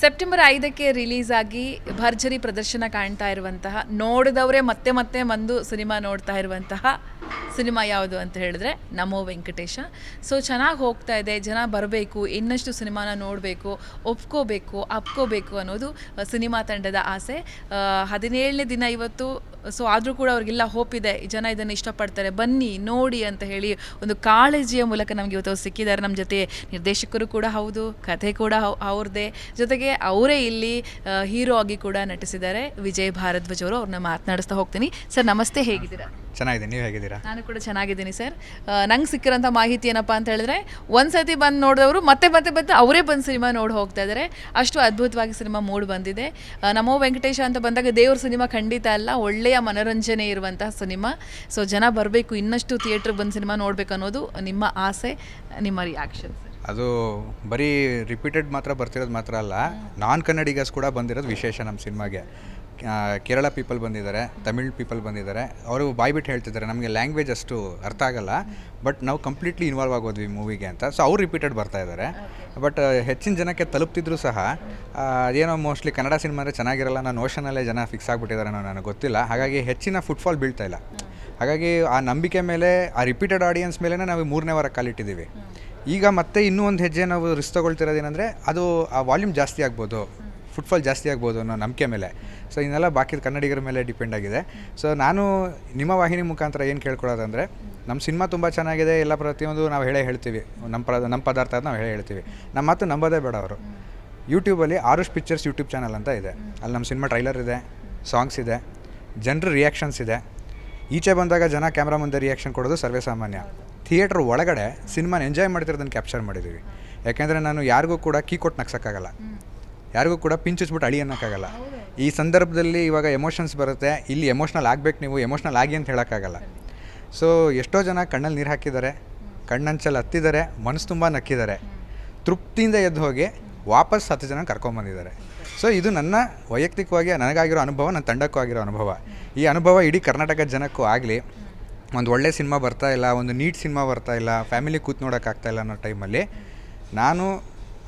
September ಐದಕ್ಕೆ release ಆಗಿ ಭರ್ಜರಿ ಪ್ರದರ್ಶನ ಕಾಣ್ತಾ ಇರುವಂತಹ, ನೋಡಿದವರೇ ಮತ್ತೆ ಮತ್ತೆ ಬಂದು ಸಿನಿಮಾ ನೋಡ್ತಾ ಇರುವಂತಹ ಸಿನಿಮಾ ಯಾವುದು ಅಂತ ಹೇಳಿದ್ರೆ ನಮೋ ವೆಂಕಟೇಶ. ಸೊ ಚೆನ್ನಾಗಿ ಹೋಗ್ತಾ ಇದೆ, ಜನ ಬರಬೇಕು, ಇನ್ನಷ್ಟು ಸಿನಿಮಾನ ನೋಡಬೇಕು, ಒಪ್ಕೋಬೇಕು, ಅಪ್ಕೋಬೇಕು ಅನ್ನೋದು ಸಿನಿಮಾ ತಂಡದ ಆಸೆ. ಹದಿನೇಳನೇ ದಿನ ಇವತ್ತು ಸೊ ಆದರೂ ಕೂಡ ಅವ್ರಿಗೆಲ್ಲ ಹೋಪ್ ಇದೆ ಜನ ಇದನ್ನು ಇಷ್ಟಪಡ್ತಾರೆ, ಬನ್ನಿ, ನೋಡಿ ಅಂತ ಹೇಳಿ ಒಂದು ಕಾಳಜಿಯ ಮೂಲಕ ನಮಗೆ ಇವತ್ತು ಸಿಕ್ಕಿದ್ದಾರೆ. ನಮ್ಮ ಜೊತೆ ನಿರ್ದೇಶಕರು ಕೂಡ ಹೌದು, ಕಥೆ ಕೂಡ ಅವ್ರದ್ದೇ ಜೊತೆಗೆ ಅವರೇ ಇಲ್ಲಿ ಹೀರೋ ಆಗಿ ಕೂಡ ನಟಿಸಿದ್ದಾರೆ. ವಿಜಯ್ ಭಾರದ್ವಾಜ್ ಅವರು ಅವ್ರನ್ನ ಮಾತನಾಡಿಸ್ತಾ ಹೋಗ್ತೀನಿ. ಸರ್, ನಮಸ್ತೆ, ಹೇಗಿದ್ದೀರಾ? ಚೆನ್ನಾಗಿದೆ ನೀವು ಹೇಗಿದ್ದೀರಾ? ನಾನು ಕೂಡ ಚೆನ್ನಾಗಿದ್ದೀನಿ ಸರ್. ನಂಗೆ ಸಿಕ್ಕಿರೋಂಥ ಮಾಹಿತಿ ಏನಪ್ಪ ಅಂತ ಹೇಳಿದ್ರೆ ಒಂದ್ಸತಿ ಬಂದು ನೋಡಿದವರು ಮತ್ತೆ ಮತ್ತೆ ಬಂದು ಅವರೇ ಬಂದು ಸಿನಿಮಾ ನೋಡಿ ಹೋಗ್ತಾ ಇದ್ದಾರೆ ಅಷ್ಟು ಅದ್ಭುತವಾಗಿ ಸಿನಿಮಾ ಮೂಡ್ ಬಂದಿದೆ. ನಮೋ ವೆಂಕಟೇಶ ಅಂತ ಬಂದಾಗ ದೇವ್ರ ಸಿನಿಮಾ ಖಂಡಿತ ಅಲ್ಲ ಒಳ್ಳೆಯ ಮನೋರಂಜನೆ ಇರುವಂತಹ ಸಿನಿಮಾ. ಸೊ ಜನ ಬರಬೇಕು ಇನ್ನಷ್ಟು ಥಿಯೇಟ್ರಿಗೆ ಬಂದು ಸಿನಿಮಾ ನೋಡಬೇಕು ಅನ್ನೋದು ನಿಮ್ಮ ಆಸೆ ನಿಮ್ಮ ರಿಯಾಕ್ಷನ್ ಅದು ಬರೀ ರಿಪೀಟೆಡ್ ಮಾತ್ರ ಬರ್ತಿರೋದು ಮಾತ್ರ ಅಲ್ಲ ನಾನ್ ಕನ್ನಡಿಗಸ್ ಕೂಡ ಬಂದಿರೋದು ವಿಶೇಷ ನಮ್ಮ ಸಿನಿಮಾಗೆ. ಕೇರಳ ಪೀಪಲ್ ಬಂದಿದ್ದಾರೆ ತಮಿಳ್ ಪೀಪಲ್ ಬಂದಿದ್ದಾರೆ. ಅವರು ಬಾಯ್ಬಿಟ್ಟು ಹೇಳ್ತಿದ್ದಾರೆ ನಮಗೆ ಲ್ಯಾಂಗ್ವೇಜ್ ಅಷ್ಟು ಅರ್ಥ ಆಗಲ್ಲ. ಬಟ್ ನಾವು ಕಂಪ್ಲೀಟ್ಲಿ ಇನ್ವಾಲ್ವ್ ಆಗೋದ್ವಿ ಮೂವಿಗೆ ಅಂತ. ಸೊ ಅವ್ರು ರಿಪೀಟೆಡ್ ಬರ್ತಾ ಇದ್ದಾರೆ. ಬಟ್ ಹೆಚ್ಚಿನ ಜನಕ್ಕೆ ತಲುಪ್ತಿದ್ರು ಸಹ ಅದೇನೋ ಮೋಸ್ಟ್ಲಿ ಕನ್ನಡ ಸಿನಿಮಾ ಅಂದರೆ ಚೆನ್ನಾಗಿರಲ್ಲ ನಾನು ಓಷನಲ್ಲೇ ಜನ ಫಿಕ್ಸ್ ಆಗಿಬಿಟ್ಟಿದ್ದಾರೆ ಅನ್ನೋ ನನಗೆ ಗೊತ್ತಿಲ್ಲ. ಹಾಗಾಗಿ ಹೆಚ್ಚಿನ ಫುಟ್ಫಾಲ್ ಬೀಳ್ತಾ ಇಲ್ಲ. ಹಾಗಾಗಿ ಆ ನಂಬಿಕೆ ಮೇಲೆ ಆ ರಿಪೀಟೆಡ್ ಆಡಿಯನ್ಸ್ ಮೇಲೆ ನಾವು ಮೂರನೇ ವಾರ ಕಾಲಿಟ್ಟಿದ್ದೀವಿ. ಈಗ ಮತ್ತೆ ಇನ್ನೂ ಒಂದು ಹೆಜ್ಜೆ ನಾವು ರಿಸ್ಕ್ ತೊಗೊಳ್ತಿರೋದೇನೆಂದರೆ ಅದು ಆ ವಾಲ್ಯೂಮ್ ಜಾಸ್ತಿ ಆಗ್ಬೋದು. ಫುಟ್ಫಾಲ್ ಜಾಸ್ತಿ ಆಗ್ಬೋದು ಅನ್ನೋ ನಂಬಿಕೆ ಮೇಲೆ. ಸೊ ಇದನ್ನೆಲ್ಲ ಬಾಕಿ ಕನ್ನಡಿಗರ ಮೇಲೆ ಡಿಪೆಂಡ್ ಆಗಿದೆ. ಸೊ ನಾನು ನಿಮ್ಮ ವಾಹಿನಿ ಮುಖಾಂತರ ಏನು ಕೇಳ್ಕೊಳ್ಳೋದಂದರೆ ನಮ್ಮ ಸಿನಿಮಾ ತುಂಬ ಚೆನ್ನಾಗಿದೆ, ಎಲ್ಲ ಪ್ರತಿಯೊಂದು ನಾವು ಹೇಳೇ ಹೇಳ್ತೀವಿ. ನಮ್ಮ ಪ್ರ ನಮ್ಮ ಪದಾರ್ಥ ನಾವು ಹೇಳೇ ಹೇಳ್ತೀವಿ. ನಮ್ಮ ಮಾತು ನಂಬೋದೇ ಬೇಡ ಅವರು. ಯೂಟ್ಯೂಬಲ್ಲಿ ಆರುಷ್ ಪಿಕ್ಚರ್ಸ್ ಯೂಟ್ಯೂಬ್ ಚಾನಲ್ ಅಂತ ಇದೆ. ಅಲ್ಲಿ ನಮ್ಮ ಸಿನಿಮಾ ಟ್ರೈಲರ್ ಇದೆ ಸಾಂಗ್ಸ್ ಇದೆ, ಜನರ ರಿಯಾಕ್ಷನ್ಸ್ ಇದೆ. ಈಚೆ ಬಂದಾಗ ಜನ ಕ್ಯಾಮ್ರಾ ಮುಂದೆ ರಿಯಾಕ್ಷನ್ ಕೊಡೋದು ಸರ್ವೇ ಸಾಮಾನ್ಯ. ಥಿಯೇಟ್ರ್ ಒಳಗಡೆ ಸಿನಿಮಾನ ಎಂಜಾಯ್ ಮಾಡ್ತಿರೋದನ್ನು ಕ್ಯಾಪ್ಚರ್ ಮಾಡಿದ್ದೀವಿ ಯಾಕೆಂದರೆ ನಾನು ಯಾರಿಗೂ ಕೂಡ ಕೀ ಕೊಟ್ಟು ನಗ್ಸೋಕ್ಕಾಗಲ್ಲ. ಯಾರಿಗೂ ಕೂಡ ಪಿಂಚಿಸ್ಬಿಟ್ಟು ಅಳಿ ಅನ್ನೋಕ್ಕಾಗಲ್ಲ. ಈ ಸಂದರ್ಭದಲ್ಲಿ ಇವಾಗ ಎಮೋಷನ್ಸ್ ಬರುತ್ತೆ. ಇಲ್ಲಿ ಎಮೋಷ್ನಲ್ ಆಗಬೇಕು ನೀವು ಎಮೋಷ್ನಲ್ ಆಗಿ ಅಂತ ಹೇಳೋಕ್ಕಾಗಲ್ಲ. ಸೊ ಎಷ್ಟೋ ಜನ ಕಣ್ಣಲ್ಲಿ ನೀರು ಹಾಕಿದ್ದಾರೆ. ಕಣ್ಣಂಚಲ್ಲಿ ಹತ್ತಿದ್ದಾರೆ. ಮನಸ್ಸು ತುಂಬ ನಕ್ಕಿದ್ದಾರೆ. ತೃಪ್ತಿಯಿಂದ ಎದ್ದು ಹೋಗಿ ವಾಪಸ್ ಹತ್ತು ಜನ ಕರ್ಕೊಂಬಂದಿದ್ದಾರೆ ಸೊ ಇದು ನನ್ನ ವೈಯಕ್ತಿಕವಾಗಿ ನನಗಾಗಿರೋ ಅನುಭವ ನನ್ನ ತಂಡಕ್ಕೂ ಆಗಿರೋ ಅನುಭವ. ಈ ಅನುಭವ ಇಡೀ ಕರ್ನಾಟಕ ಜನಕ್ಕೂ ಆಗಲಿ ಒಂದು ಒಳ್ಳೆ ಸಿನಿಮಾ ಬರ್ತಾ ಇಲ್ಲ ಒಂದು ನೀಟ್ ಸಿನಿಮಾ ಬರ್ತಾ ಇಲ್ಲ ಫ್ಯಾಮಿಲಿ ಕೂತ್ ನೋಡೋಕ್ಕಾಗ್ತಾ ಇಲ್ಲ ಅನ್ನೋ ಟೈಮಲ್ಲಿ ನಾನು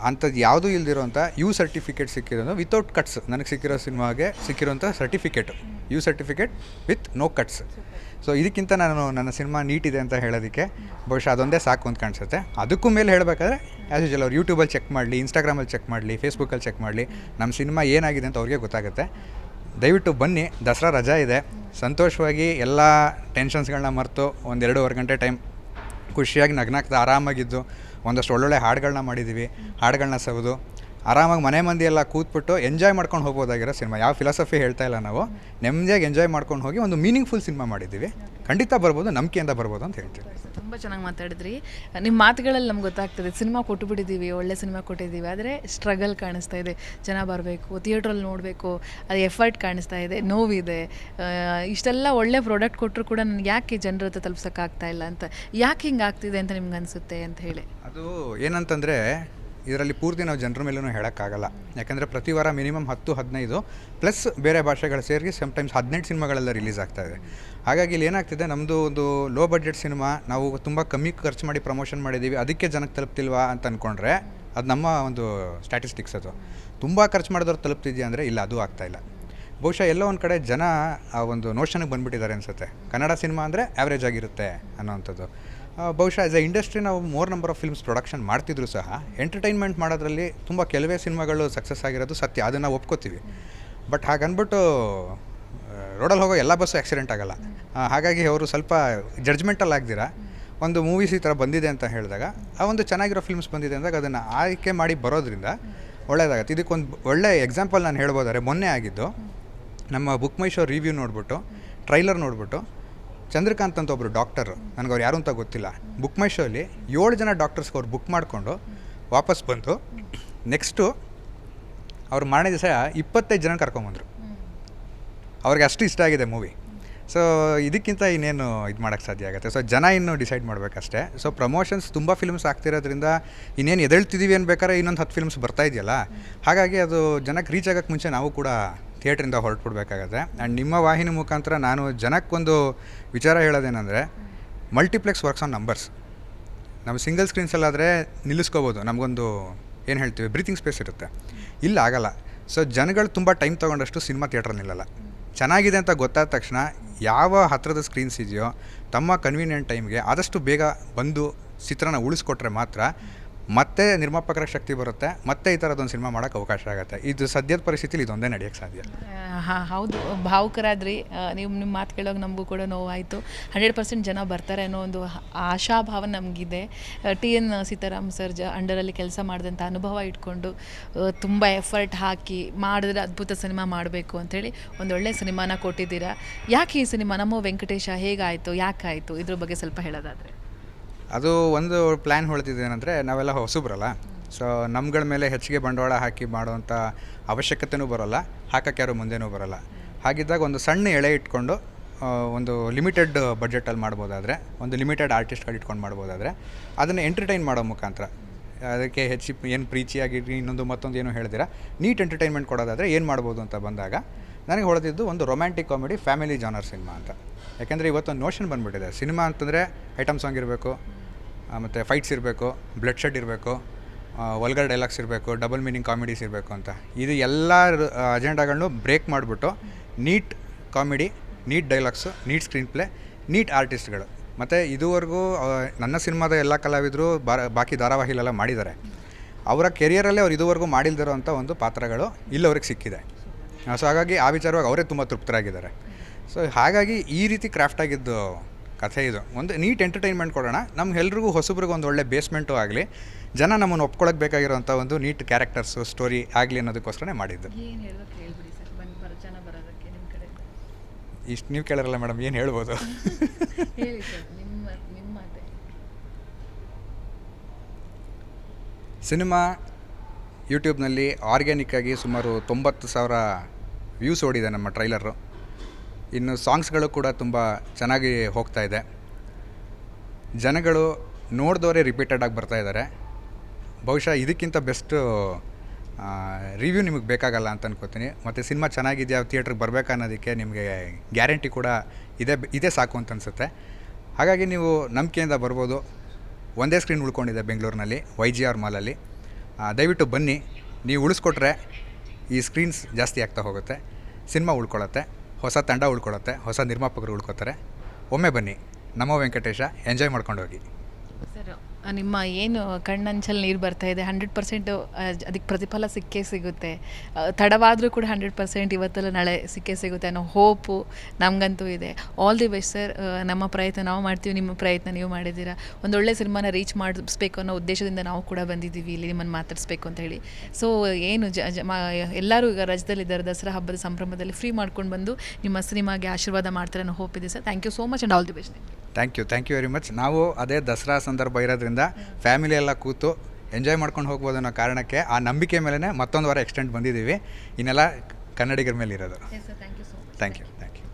ಅಂಥದ್ದು ಯಾವುದೂ ಇಲ್ದಿರೋಂಥ ಯು ಸರ್ಟಿಫಿಕೇಟ್ ಸಿಕ್ಕಿರೋದು ವಿತೌಟ್ ಕಟ್ಸ್ ನನಗೆ ಸಿಕ್ಕಿರೋ ಸಿನಿಮಾಗೆ ಸಿಕ್ಕಿರೋಂಥ certificate U certificate with no cuts so ಇದಕ್ಕಿಂತ ನಾನು ನನ್ನ ಸಿನಿಮಾ ನೀಟಿದೆ ಅಂತ ಹೇಳೋದಕ್ಕೆ ಬಹುಶಃ ಅದೊಂದೇ ಸಾಕು ಅಂತ ಕಾಣಿಸುತ್ತೆ. ಅದಕ್ಕೂ ಮೇಲೆ ಹೇಳಬೇಕಾದ್ರೆ ಆ್ಯಸ್ ಯೂಶಲ್ ಅವ್ರು ಯೂಟ್ಯೂಬಲ್ಲಿ ಚೆಕ್ ಮಾಡಲಿ ಇನ್ಸ್ಟಾಗ್ರಾಮಲ್ಲಿ ಚೆಕ್ ಮಾಡಲಿ ಫೇಸ್ಬುಕ್ಕಲ್ಲಿ ಚೆಕ್ ಮಾಡಲಿ, ನಮ್ಮ ಸಿನಿಮಾ ಏನಾಗಿದೆ ಅಂತ ಅವ್ರಿಗೆ ಗೊತ್ತಾಗುತ್ತೆ. ದಯವಿಟ್ಟು ಬನ್ನಿ, ದಸರಾ ರಜಾ ಇದೆ. ಸಂತೋಷವಾಗಿ ಎಲ್ಲ ಟೆನ್ಷನ್ಸ್ಗಳನ್ನ ಮರೆತು ಒಂದೆರಡೂವರೆ ಗಂಟೆ ಟೈಮ್ ಖುಷಿಯಾಗಿ ನಗ್ನಾಗ್ತಾ ಆರಾಮಾಗಿದ್ದು ಒಂದಷ್ಟು ಒಳ್ಳೊಳ್ಳೆ ಹಾಡುಗಳನ್ನ ಮಾಡಿದ್ದೀವಿ ಹಾಡುಗಳನ್ನ ಸವಿದು, ಆರಾಮಾಗಿ ಮನೆ ಮಂದಿ ಎಲ್ಲ ಕೂತ್ಬಿಟ್ಟು ಎಂಜಾಯ್ ಮಾಡ್ಕೊಂಡು ಹೋಗ್ಬೋದಾಗಿರೋ ಸಿನಿಮಾ. ಯಾವ ಫಿಲಾಸಫಿ ಹೇಳ್ತಾ ಇಲ್ಲ ನಾವು, ನೆಮ್ಮದಿಯಾಗಿ ಎಂಜಾಯ್ ಮಾಡ್ಕೊಂಡು ಹೋಗಿ ಒಂದು ಮೀನಿಂಗ್ಫುಲ್ ಸಿನಿಮಾ ಮಾಡಿದ್ದೀವಿ. ಖಂಡಿತ ಬರ್ಬೋದು, ನಂಬಿಕೆಯಿಂದ ಬರ್ಬೋದು ಅಂತ ಹೇಳ್ತೀವಿ ತುಂಬ ಚೆನ್ನಾಗಿ ಮಾತಾಡಿದ್ರಿ. ನಿಮ್ಮ ಮಾತುಗಳಲ್ಲಿ ನಮ್ಗೆ ಗೊತ್ತಾಗ್ತದೆ, ಸಿನಿಮಾ ಕೊಟ್ಟುಬಿಟ್ಟಿದ್ದೀವಿ ಒಳ್ಳೆ ಸಿನಿಮಾ ಕೊಟ್ಟಿದ್ದೀವಿ ಆದರೆ ಸ್ಟ್ರಗಲ್ ಕಾಣಿಸ್ತಾ ಇದೆ. ಜನ ಬರಬೇಕು ಥಿಯೇಟ್ರಲ್ಲಿ ನೋಡಬೇಕು ಅದು ಎಫರ್ಟ್ ಕಾಣಿಸ್ತಾ ಇದೆ, ನೋವಿದೆ. ಇಷ್ಟೆಲ್ಲ ಒಳ್ಳೆ ಪ್ರಾಡಕ್ಟ್ ಕೊಟ್ಟರು ಕೂಡ ನನಗೆ ಯಾಕೆ ಜನರ ಹತ್ರ ತಲುಪ್ಸೋಕ್ಕಾಗ್ತಾ ಇಲ್ಲ ಅಂತ, ಯಾಕೆ ಹಿಂಗೆ ಆಗ್ತಿದೆ ಅಂತ ನಿಮ್ಗೆ ಅನಿಸುತ್ತೆ ಅಂತ ಹೇಳಿ. ಅದು ಏನಂತಂದರೆ ಇದರಲ್ಲಿ ಪೂರ್ತಿ ನಾವು ಜನರ ಮೇಲೂ ಹೇಳೋಕ್ಕಾಗಲ್ಲ. ಯಾಕಂದರೆ ಪ್ರತಿ ವಾರ ಮಿನಿಮಮ್ ಹತ್ತು, ಹದಿನೈದು, ಪ್ಲಸ್ ಬೇರೆ ಭಾಷೆಗಳ ಸೇರಿ ಸಮ್ಟೈಮ್ಸ್ ಹದಿನೆಂಟು ಸಿನಿಮಾಗಳೆಲ್ಲ ರಿಲೀಸ್ ಆಗ್ತಾ ಇದೆ. ಹಾಗಾಗಿ ಇಲ್ಲಿ ಏನಾಗ್ತಿದೆ ನಮ್ಮದು ಒಂದು ಲೋ ಬಜೆಟ್ ಸಿನಿಮಾ ನಾವು ತುಂಬ ಕಮ್ಮಿ ಖರ್ಚು ಮಾಡಿ ಪ್ರಮೋಷನ್ ಮಾಡಿದ್ದೀವಿ ಅದಕ್ಕೆ ಜನಕ್ಕೆ ತಲುಪ್ತಿಲ್ವಾ ಅಂತ ಅಂದ್ಕೊಂಡ್ರೆ ಅದು ನಮ್ಮ ಒಂದು ಸ್ಟ್ಯಾಟಿಸ್ಟಿಕ್ಸ್ ಅದು. ತುಂಬ ಖರ್ಚು ಮಾಡಿದವ್ರು ತಲುಪ್ತಿದ್ಯಾ ಅಂದರೆ ಇಲ್ಲ, ಅದು ಆಗ್ತಾಯಿಲ್ಲ ಬಹುಶಃ ಎಲ್ಲೋ ಒಂದು ಕಡೆ ಜನ ಆ ಒಂದು ನೋಷನಿಗೆ ಬಂದುಬಿಟ್ಟಿದ್ದಾರೆ ಅನಿಸುತ್ತೆ. ಕನ್ನಡ ಸಿನಿಮಾ ಅಂದರೆ ಆ್ಯಾವ್ರೇಜ್ ಆಗಿರುತ್ತೆ ಅನ್ನೋವಂಥದ್ದು. ಬಹುಶಃ ಆ್ಯಸ್ ಎ ಇಂಡಸ್ಟ್ರಿ ನಾವು more number of films production ಮಾಡ್ತಿದ್ರು ಸಹ ಎಂಟರ್ಟೈನ್ಮೆಂಟ್ ಮಾಡೋದ್ರಲ್ಲಿ ತುಂಬ ಕೆಲವೇ ಸಿನಿಮಾಗಳು ಸಕ್ಸಸ್ ಆಗಿರೋದು ಸತ್ಯ, ಅದನ್ನು ಒಪ್ಕೋತೀವಿ. ಬಟ್ ಹಾಗನ್ಬಿಟ್ಟು ರೋಡಲ್ಲಿ ಹೋಗೋ ಎಲ್ಲ ಬಸ್ಸು ಆಕ್ಸಿಡೆಂಟ್ ಆಗಲ್ಲ. ಹಾಗಾಗಿ ಅವರು ಸ್ವಲ್ಪ ಜಡ್ಜ್ಮೆಂಟಲ್ಲಿ ಆಗ್ದಿರ? ಒಂದು ಮೂವೀಸ್ ಈ ಥರ ಬಂದಿದೆ ಅಂತ ಹೇಳಿದಾಗ, ಆ ಒಂದು ಚೆನ್ನಾಗಿರೋ ಫಿಲ್ಮ್ಸ್ ಬಂದಿದೆ ಅಂದಾಗ ಅದನ್ನು ಆಯ್ಕೆ ಮಾಡಿ ಬರೋದ್ರಿಂದ ಒಳ್ಳೇದಾಗತ್ತೆ. ಇದಕ್ಕೊಂದು ಒಳ್ಳೆ ಎಕ್ಸಾಂಪಲ್ ನಾನು ಹೇಳ್ಬೋದಾರೆ ಮೊನ್ನೆ ಆಗಿದ್ದು, ನಮ್ಮ ಬುಕ್ ಮೈ ಶೋ ರಿವ್ಯೂ ನೋಡ್ಬಿಟ್ಟು ಟ್ರೈಲರ್ ನೋಡ್ಬಿಟ್ಟು ಚಂದ್ರಕಾಂತ್ ಅಂತ ಒಬ್ಬರು ಡಾಕ್ಟರ್ ನನಗೆ ಅವ್ರು ಯಾರು ಅಂತ ಗೊತ್ತಿಲ್ಲ. ಬುಕ್ ಮೈ ಶೋಲಿ ಏಳು ಜನ ಡಾಕ್ಟರ್ಸ್ಗೆ ಅವ್ರು ಬುಕ್ ಮಾಡಿಕೊಂಡು ವಾಪಸ್ ಬಂದು ನೆಕ್ಸ್ಟು ಅವ್ರು ಮಾರನೇ ದಿವಸ ಇಪ್ಪತ್ತೈದು ಜನ ಕರ್ಕೊಂಬಂದರು. ಅವ್ರಿಗೆ ಅಷ್ಟು ಇಷ್ಟ ಆಗಿದೆ ಮೂವಿ ಸೊ ಇದಕ್ಕಿಂತ ಇನ್ನೇನು ಇದು ಮಾಡೋಕ್ಕೆ ಸಾಧ್ಯ ಆಗುತ್ತೆ? ಸೊ ಜನ ಇನ್ನು ಡಿಸೈಡ್ ಮಾಡಬೇಕಷ್ಟೇ. ಸೊ ಪ್ರಮೋಷನ್ಸ್ ತುಂಬ ಫಿಲ್ಮ್ಸ್ ಆಗ್ತಿರೋದ್ರಿಂದ ಇನ್ನೇನು ಎದಳ್ತಿದ್ದೀವಿ ಅನ್ಬೇಕಾದ್ರೆ ಇನ್ನೊಂದು ಹತ್ತು ಫಿಲ್ಮ್ಸ್ ಬರ್ತಾ ಇದೆಯಲ್ಲ? ಹಾಗಾಗಿ ಅದು ಜನಕ್ಕೆ ರೀಚ್ ಆಗೋಕ್ಕೆ ಮುಂಚೆ ನಾವು ಕೂಡ ಥಿಯೇಟ್ರಿಂದ ಹೊರಟ್ಬಿಡ್ಬೇಕಾಗತ್ತೆ. ಆ್ಯಂಡ್ ನಿಮ್ಮ ವಾಹಿನಿ ಮುಖಾಂತರ ನಾನು ಜನಕ್ಕೊಂದು ವಿಚಾರ ಹೇಳೋದೇನೆಂದರೆ, ಮಲ್ಟಿಪ್ಲೆಕ್ಸ್ ವರ್ಕ್ಸ್ ಆನ್ ನಂಬರ್ಸ್. ನಮ್ಮ ಸಿಂಗಲ್ ಸ್ಕ್ರೀನ್ಸಲ್ಲಾದರೆ ನಿಲ್ಲಿಸ್ಕೋಬೋದು, ನಮಗೊಂದು ಏನು ಹೇಳ್ತೀವಿ, ಬ್ರೀತಿಂಗ್ ಸ್ಪೇಸ್ ಇರುತ್ತೆ. ಇಲ್ಲ, ಆಗಲ್ಲ. ಸೊ ಜನಗಳು ತುಂಬ ಟೈಮ್ ತೊಗೊಂಡಷ್ಟು ಸಿನಿಮಾ ಥಿಯೇಟ್ರ್ ನಿಲ್ಲಲ್ಲ. ಚೆನ್ನಾಗಿದೆ ಅಂತ ಗೊತ್ತಾದ ತಕ್ಷಣ ಯಾವ ಹತ್ತಿರದ ಸ್ಕ್ರೀನ್ಸ್ ಇದೆಯೋ, ತಮ್ಮ ಕನ್ವೀನಿಯೆಂಟ್ ಟೈಮ್ಗೆ ಆದಷ್ಟು ಬೇಗ ಬಂದು ಚಿತ್ರನ ಉಳಿಸ್ಕೊಟ್ರೆ ಮಾತ್ರ ಮತ್ತೆ ನಿರ್ಮಾಪಕರ ಶಕ್ತಿ ಬರುತ್ತೆ, ಮತ್ತೆ ಈ ಥರದೊಂದು ಸಿನಿಮಾ ಮಾಡೋಕೆ ಅವಕಾಶ ಆಗುತ್ತೆ. ಇದು ಸದ್ಯದ ಪರಿಸ್ಥಿತಿಲಿ ಇದೊಂದೇ ನಡೆಯೋಕ್ಕೆ ಸಾಧ್ಯ. ಹಾಂ, ಹೌದು. ಭಾವುಕರಾದ್ರಿ ನೀವು ನಿಮ್ಮ ಮಾತು ಕೇಳೋಕೆ ನಮಗೂ ಕೂಡ ನೋವಾಯಿತು. ಹಂಡ್ರೆಡ್ ಪರ್ಸೆಂಟ್ ಜನ ಬರ್ತಾರೆ ಅನ್ನೋ ಒಂದು ಆಶಾಭಾವ ನಮಗಿದೆ. ಟಿ ಎನ್ ಸೀತಾರಾಮ್ ಸರ್ ಜ, ಅಂಡರಲ್ಲಿ ಕೆಲಸ ಮಾಡಿದಂಥ ಅನುಭವ ಇಟ್ಕೊಂಡು ತುಂಬ ಎಫರ್ಟ್ ಹಾಕಿ ಮಾಡಿದ್ರೆ ಅದ್ಭುತ ಸಿನಿಮಾ ಮಾಡಬೇಕು ಅಂಥೇಳಿ ಒಂದು ಒಳ್ಳೆ ಸಿನಿಮಾನ ಕೊಟ್ಟಿದ್ದೀರಾ? ಯಾಕೆ ಈ ಸಿನಿಮಾ? ನಮ್ಮ ವೆಂಕಟೇಶ ಹೇಗಾಯಿತು? ಯಾಕಾಯಿತು? ಇದ್ರ ಬಗ್ಗೆ ಸ್ವಲ್ಪ ಹೇಳೋದಾದರೆ. ಅದು ಒಂದು ಪ್ಲ್ಯಾನ್ ಹೊಳ್ತಿದ್ದೇನೆಂದರೆ ನಾವೆಲ್ಲ ಹೊಸಬ್ರಲ್ಲ. ಸೊ ನಮ್ಗಳ ಮೇಲೆ ಹೆಚ್ಚಿಗೆ ಬಂಡವಾಳ ಹಾಕಿ ಮಾಡುವಂಥ ಅವಶ್ಯಕತೆನೂ ಬರೋಲ್ಲ, ಹಾಕಕ್ಕೆ ಯಾರು ಮುಂದೆನೂ ಬರೋಲ್ಲ. ಹಾಗಿದ್ದಾಗ ಒಂದು ಸಣ್ಣ ಎಳೆ ಇಟ್ಕೊಂಡು ಒಂದು ಲಿಮಿಟೆಡ್ ಬಜೆಟಲ್ಲಿ ಮಾಡ್ಬೋದಾದರೆ, ಒಂದು ಲಿಮಿಟೆಡ್ ಆರ್ಟಿಸ್ಟ್ಗಳು ಇಟ್ಕೊಂಡು ಮಾಡ್ಬೋದಾದರೆ, ಅದನ್ನು ಎಂಟರ್ಟೈನ್ ಮಾಡೋ ಮುಖಾಂತರ. ಅದಕ್ಕೆ ಹೆಚ್ಚು ಏನು ಪ್ರೀತಿಯಾಗಿರಲಿ, ಇನ್ನೊಂದು ಮತ್ತೊಂದು ಏನು ಹೇಳಿದಿರ, ನೀಟ್ ಎಂಟರ್ಟೈನ್ಮೆಂಟ್ ಕೊಡೋದಾದರೆ ಏನು ಮಾಡ್ಬೋದು ಅಂತ ಬಂದಾಗ ನನಗೆ ಹೊಡೆದಿದ್ದು ಒಂದು romantic comedy family genre cinema ಅಂತ. ಯಾಕೆಂದರೆ ಇವತ್ತೊಂದು ನೋಷನ್ ಬಂದುಬಿಟ್ಟಿದೆ. ಸಿನಿಮಾ ಅಂತಂದರೆ ಐಟಮ್ ಸಾಂಗ್ ಇರಬೇಕು ಮತ್ತು ಫೈಟ್ಸ್ ಇರಬೇಕು ಬ್ಲಡ್ ಶೆಡ್ ಇರಬೇಕು ವಲ್ಗರ್ ಡೈಲಾಗ್ಸ್ ಇರಬೇಕು ಡಬಲ್ ಮೀನಿಂಗ್ ಕಾಮಿಡೀಸ್ ಇರಬೇಕು ಅಂತ. ಇದು ಎಲ್ಲ ಅಜೆಂಡಾಗಳನ್ನು ಬ್ರೇಕ್ ಮಾಡಿಬಿಟ್ಟು neat comedy neat dialogues neat screenplay neat ಆರ್ಟಿಸ್ಟ್ಗಳು ಮತ್ತು ಇದುವರೆಗೂ ನನ್ನ ಸಿನಿಮಾದ ಎಲ್ಲ ಕಲಾವಿದರು ಬಾ ಬಾಕಿ ಧಾರಾವಾಹಿಲೆಲ್ಲ ಮಾಡಿದ್ದಾರೆ. ಅವರ ಕೆರಿಯರಲ್ಲೇ ಅವ್ರು ಇದುವರೆಗೂ ಮಾಡಿಲ್ದಿರೋ ಅಂಥ ಒಂದು ಪಾತ್ರಗಳು ಇಲ್ಲವ್ರಿಗೆ ಸಿಕ್ಕಿದೆ. ಸೊ ಹಾಗಾಗಿ ಆ ವಿಚಾರವಾಗಿ ಅವರೇ ತುಂಬ ತೃಪ್ತರಾಗಿದ್ದಾರೆ. ಸೊ ಹಾಗಾಗಿ ಈ ರೀತಿ ಕ್ರಾಫ್ಟ್ ಆಗಿದ್ದು ಕಥೆ ಇದು. ಒಂದು ನೀಟ್ ಎಂಟರ್ಟೈನ್ಮೆಂಟ್ ಕೊಡೋಣ. ನಮ್ಗೆ ಎಲ್ರಿಗೂ ಹೊಸಬ್ರಿಗೆ ಒಂದು ಒಳ್ಳೆ ಬೇಸ್ಮೆಂಟು ಆಗಲಿ ಜನ ನಮ್ಮನ್ನು ಒಪ್ಕೊಳ್ಳೋಕೆ ಬೇಕಾಗಿರುವಂಥ ಒಂದು ನೀಟ್ ಕ್ಯಾರೆಕ್ಟರ್ಸು ಸ್ಟೋರಿ ಆಗಲಿ ಅನ್ನೋದಕ್ಕೋಸ್ಕರನೇ ಮಾಡಿದ್ದು. ಇಷ್ಟು ನೀವು ಕೇಳಿರಲ್ಲ ಮೇಡಮ್ ಏನು ಹೇಳ್ಬೋದು? ಸಿನಿಮಾ ಯೂಟ್ಯೂಬ್ನಲ್ಲಿ ಆರ್ಗ್ಯಾನಿಕ್ಕಾಗಿ ಸುಮಾರು ತೊಂಬತ್ತು ಸಾವಿರ ವ್ಯೂಸ್ ಓಡಿದೆ ನಮ್ಮ ಟ್ರೈಲರು. ಇನ್ನು ಸಾಂಗ್ಸ್ಗಳು ಕೂಡ ತುಂಬ ಚೆನ್ನಾಗಿ ಹೋಗ್ತಾ ಇದೆ. ಜನಗಳು ನೋಡಿದವರೇ ರಿಪೀಟೆಡ್ ಆಗಿ ಬರ್ತಾ ಇದ್ದಾರೆ. ಬಹುಶಃ ಇದಕ್ಕಿಂತ ಬೆಸ್ಟು ರಿವ್ಯೂ ನಿಮಗೆ ಬೇಕಾಗಲ್ಲ ಅಂತ ಅನ್ಕೋತೀನಿ. ಮತ್ತು ಸಿನಿಮಾ ಚೆನ್ನಾಗಿದೆಯಾ, ಥಿಯೇಟ್ರಿಗೆ ಬರಬೇಕು ಅನ್ನೋದಕ್ಕೆ ನಿಮಗೆ ಗ್ಯಾರಂಟಿ ಕೂಡ ಇದೆ, ಇದೇ ಸಾಕು ಅಂತ ಅನಿಸುತ್ತೆ. ಹಾಗಾಗಿ ನೀವು ನಂಬಿಕೆಯಿಂದ ಬರ್ಬೋದು. ಒಂದೇ ಸ್ಕ್ರೀನ್ ಉಳ್ಕೊಂಡಿದೆ ಬೆಂಗಳೂರಿನಲ್ಲಿ, ವೈ ಜಿ ಆರ್ ಮಾಲಲ್ಲಿ. ದಯವಿಟ್ಟು ಬನ್ನಿ. ನೀವು ಉಳಿಸ್ಕೊಟ್ರೆ ಈ ಸ್ಕ್ರೀನ್ಸ್ ಜಾಸ್ತಿ ಆಗ್ತಾ ಹೋಗುತ್ತೆ. ಸಿನಿಮಾ ಉಳ್ಕೊಳ್ಳುತ್ತೆ. ಹೊಸ ತಂಡ ಉಳ್ಕೊಳ್ಳುತ್ತೆ. ಹೊಸ ನಿರ್ಮಾಪಕರು ಉಳ್ಕೊತಾರೆ. ಒಮ್ಮೆ ಬನ್ನಿ. ನಮ್ಮ ವೆಂಕಟೇಶ, ಎಂಜಾಯ್ ಮಾಡ್ಕೊಂಡು ಹೋಗಿ. ನಿಮ್ಮ ಏನು ಕಣ್ಣಂಚಲ್ಲಿ ನೀರು ಬರ್ತಾ ಇದೆ? ಹಂಡ್ರೆಡ್ ಪರ್ಸೆಂಟು ಅದಕ್ಕೆ ಪ್ರತಿಫಲ ಸಿಕ್ಕೇ ಸಿಗುತ್ತೆ. ತಡವಾದರೂ ಕೂಡ ಹಂಡ್ರೆಡ್ ಪರ್ಸೆಂಟ್ ಇವತ್ತೆಲ್ಲ ನಾಳೆ ಸಿಕ್ಕೇ ಸಿಗುತ್ತೆ ಅನ್ನೋ ಹೋಪು ನಮಗಂತೂ ಇದೆ. ಆಲ್ ದಿ ಬೆಸ್ಟ್ ಸರ್ ನಮ್ಮ ಪ್ರಯತ್ನ ನಾವು ಮಾಡ್ತೀವಿ, ನಿಮ್ಮ ಪ್ರಯತ್ನ ನೀವು ಮಾಡಿದ್ದೀರಾ? ಒಂದೊಳ್ಳೆ ಸಿನಿಮಾನ ರೀಚ್ ಮಾಡಿಸ್ಬೇಕು ಅನ್ನೋ ಉದ್ದೇಶದಿಂದ ನಾವು ಕೂಡ ಬಂದಿದ್ದೀವಿ ಇಲ್ಲಿ ನಿಮ್ಮನ್ನು ಮಾತಾಡಿಸ್ಬೇಕು ಅಂತ ಹೇಳಿ. ಸೊ ಏನು ಜ ಎಲ್ಲರೂ ಈಗ ರಜದಲ್ಲಿದ್ದಾರೆ ದಸರಾ ಹಬ್ಬದ ಸಂಭ್ರಮದಲ್ಲಿ ಫ್ರೀ ಮಾಡ್ಕೊಂಡು ಬಂದು ನಿಮ್ಮ ಸಿನಿಮಾಗೆ ಆಶೀರ್ವಾದ ಮಾಡ್ತಾರೆ ಅನ್ನೋ ಹೋಪ್ ಇದೆ sir thank you so much and all the best thank you thank you very much ನಾವು ಅದೇ ದಸರಾ ಸಂದರ್ಭ ಇರೋದ್ರಿಂದ ಫ್ಯಾಮಿಲಿ ಎಲ್ಲ ಕೂತು ಎಂಜಾಯ್ ಮಾಡ್ಕೊಂಡು ಹೋಗ್ಬೋದು ಅನ್ನೋ ಕಾರಣಕ್ಕೆ ಆ ನಂಬಿಕೆ ಮೇಲೇ ಮತ್ತೊಂದು ವಾರ ಎಕ್ಸ್ಟೆಂಡ್ ಬಂದಿದ್ದೀವಿ. ಇನ್ನೆಲ್ಲ ಕನ್ನಡಿಗರ ಮೇಲೆ ಇರೋದು ಥ್ಯಾಂಕ್ ಯು